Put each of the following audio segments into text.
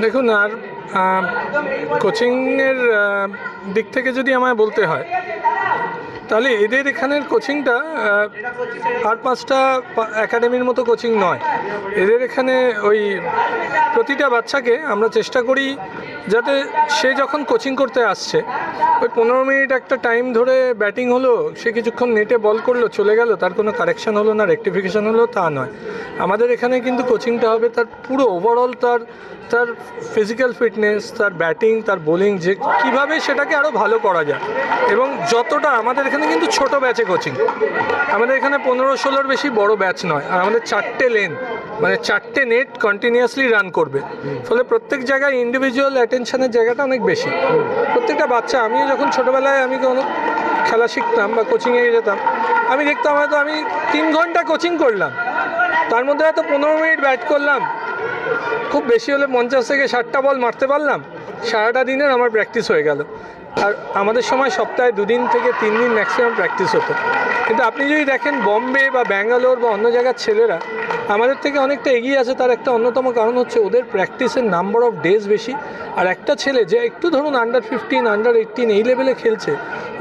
দেখুন, আর কোচিংয়ের দিক থেকে যদি আমায় বলতে হয়, তাহলে এদের এখানের কোচিংটা আট পাঁচটা একাডেমির মতো কোচিং নয়। এদের এখানে ওই প্রতিটা বাচ্চাকে আমরা চেষ্টা করি যাতে সে যখন কোচিং করতে আসছে ওই পনেরো মিনিট একটা টাইম ধরে ব্যাটিং হলো, সে কিছুক্ষণ নেটে বল করল, চলে গেল, তার কোনো কারেকশন হলো না রেকটিফিকেশন হলো, তা নয়। আমাদের এখানে কিন্তু কোচিংটা হবে তার পুরো ওভারঅল তার তার ফিজিক্যাল ফিটনেস তার ব্যাটিং তার বোলিং যে কীভাবে সেটাকে আরও ভালো করা যায়। এবং যতটা আমাদের এখানে কিন্তু ছোট ব্যাচে কোচিং আমাদের এখানে পনেরো ষোলোর বেশি বড় ব্যাচ নয়, আর আমাদের চারটে লেন মানে চারটে নেট কন্টিনিউয়াসলি রান করবে। ফলে প্রত্যেক জায়গায় ইন্ডিভিজুয়াল অ্যাটেনশনের জায়গাটা অনেক বেশি। প্রত্যেকটা বাচ্চা আমিও যখন ছোটোবেলায় আমি কোনো খেলা শিখতাম বা কোচিংয়ে যেতাম, আমি দেখতাম হয়তো আমি তিন ঘণ্টা কোচিং করলাম। তার মধ্যে হয়তো পনেরো মিনিট ব্যাট করলাম। খুব বেশি হলে পঞ্চাশ থেকে ষাটটা বল মারতে পারলাম। সারাটা দিনের আমার প্র্যাকটিস হয়ে গেল। আর আমাদের সময় সপ্তাহে দুদিন থেকে তিন দিন ম্যাক্সিমাম প্র্যাকটিস হতো। কিন্তু আপনি যদি দেখেন বম্বে বা ব্যাঙ্গালোর বা অন্য জায়গার ছেলেরা, আমাদের থেকে অনেকটা এগিয়ে আছে। তার একটা অন্যতম কারণ হচ্ছে ওদের প্র্যাকটিসের নাম্বার অফ ডেজ বেশি। আর একটা ছেলে যে একটু ধরুন আন্ডার ফিফটিন আন্ডার এইটিন এই লেভেলে খেলছে,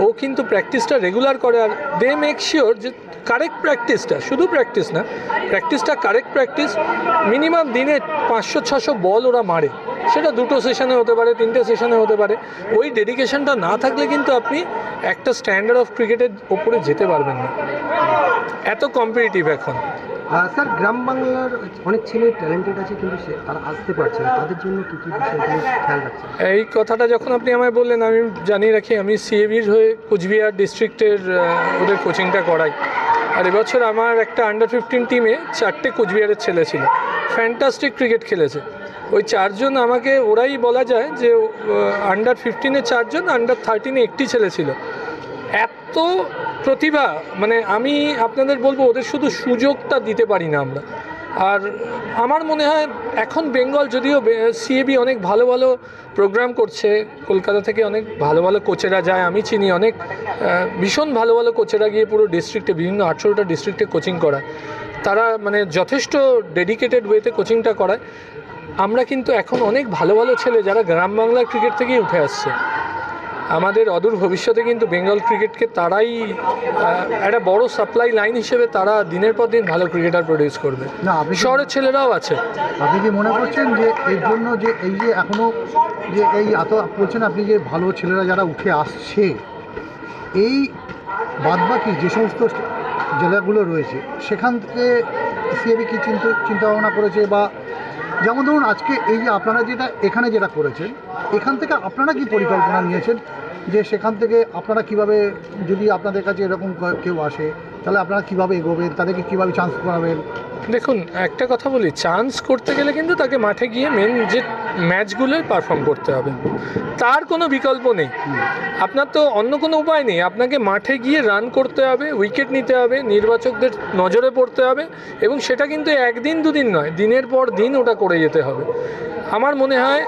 ও কিন্তু প্র্যাকটিসটা রেগুলার করে। আর দে মেক শিওর যে কারেক্ট প্র্যাকটিসটা শুধু প্র্যাকটিস না প্র্যাকটিসটা কারেক্ট প্র্যাকটিস মিনিমাম দিনে পাঁচশো, ছশো বল ওরা মারে। সেটা দুটো সেশনে হতে পারে তিনটে সেশনে হতে পারে। ওই ডেডিকেশনটা না থাকলে কিন্তু আপনি একটা স্ট্যান্ডার্ড অফ ক্রিকেটের ওপরে যেতে পারবেন না। এত কম্পিটিটিভ এখন। স্যার গ্রাম বাংলার অনেক ছেলে ট্যালেন্টেড আছে কিন্তু সে তারা আসতে পারছে না। তাদের জন্য কী কী বিষয়গুলো খেয়াল রাখছে এই কথাটা যখন আপনি আমায় বললেন আমি জানিয়ে রাখি আমি সিএবির হয়ে কুচবিহার ডিস্ট্রিক্টের ওদের কোচিংটা করাই। আর এবছর আমার একটা আন্ডার ফিফটিন টিমে চারটে কুচবিহারের ছেলে ছিল। ফ্যান্টাস্টিক ক্রিকেট খেলেছে। ওই চারজন আমাকে, ওরাই বলা যায় যে আন্ডার ফিফটিনে চারজন আন্ডার থার্টিনে একটি ছেলে ছিল। এত প্রতিভা মানে আমি আপনাদের বলব, ওদের শুধু সুযোগটা দিতে পারি না আমরা। আর আমার মনে হয়, এখন বেঙ্গল যদিও সিএবি অনেক ভালো ভালো প্রোগ্রাম করছে, কলকাতা থেকে অনেক ভালো ভালো কোচেরা যায়, আমি চিনি অনেক ভীষণ ভালো ভালো কোচেরা গিয়ে পুরো ডিস্ট্রিক্টে বিভিন্ন আঠেরোটা ডিস্ট্রিক্টে কোচিং করায়। তারা মানে যথেষ্ট ডেডিকেটেড ওয়েতে কোচিংটা করায়। আমরা কিন্তু এখন অনেক ভালো ভালো ছেলে যারা গ্রাম বাংলার ক্রিকেট থেকেই উঠে আসছে। আমাদের অদূর ভবিষ্যতে কিন্তু বেঙ্গল ক্রিকেটকে তারাই একটা বড় সাপ্লাই লাইন হিসেবে তারা দিনের পর দিন ভালো ক্রিকেটার প্রডিউস করবে। না আপনি শহরের ছেলেরাও আছে। আপনি কি মনে করছেন যে এর জন্য যে এই যে এখনও যে এই এত বলছেন আপনি যে ভালো ছেলেরা যারা উঠে আসছে এই বাদবাকি যে সমস্ত জেলাগুলো রয়েছে সেখান থেকে সিএবি কি চিন্তা চিন্তা ভাবনা করেছে বা যেমন ধরুন আজকে এই যে আপনারা যেটা এখানে যেটা করেছেন, এখান থেকে আপনারা কি পরিকল্পনা নিয়েছেন যে সেখান থেকে আপনারা কীভাবে যদি আপনাদের কাছে এরকম কেউ আসে, তাহলে আপনারা কীভাবে এগোবেন, তাদেরকে কীভাবে চান্স করাবেন? দেখুন, একটা কথা বলি চান্স করতে গেলে কিন্তু তাকে মাঠে গিয়ে মেন যে ম্যাচগুলোই পারফর্ম করতে হবে। তার কোনো বিকল্প নেই। আপনার তো অন্য কোনো উপায় নেই। আপনাকে মাঠে গিয়ে রান করতে হবে উইকেট নিতে হবে, নির্বাচকদের নজরে পড়তে হবে এবং সেটা কিন্তু একদিন দুদিন নয়, দিনের পর দিন ওটা করে যেতে হবে। আমার মনে হয়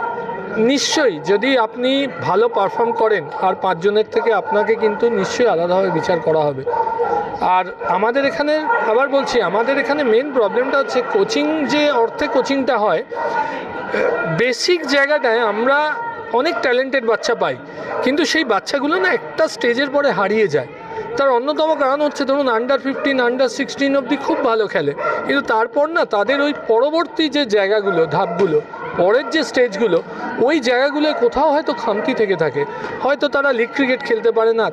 নিশ্চয়ই যদি আপনি ভালো পারফর্ম করেন, আর পাঁচজনের থেকে আপনাকে কিন্তু নিশ্চয়ই আলাদাভাবে বিচার করা হবে। আর আমাদের এখানে, আবার বলছি, আমাদের এখানে মেন প্রবলেমটা হচ্ছে কোচিং যে অর্থে কোচিংটা হয় বেসিক জায়গাটায় আমরা অনেক ট্যালেন্টেড বাচ্চা পাই, কিন্তু সেই বাচ্চাগুলো না একটা স্টেজের পরে হারিয়ে যায়। তার অন্যতম কারণ হচ্ছে, ধরুন আন্ডার ফিফটিন আন্ডার সিক্সটিন অবধি খুব ভালো খেলে, কিন্তু তারপর না তাদের ওই পরবর্তী যে জায়গাগুলো, ধাপগুলো, পরের যে স্টেজগুলো ওই জায়গাগুলো কোথাও হয়তো খামতি থেকে থাকে, হয়তো তারা লিগ ক্রিকেট খেলতে পারে না।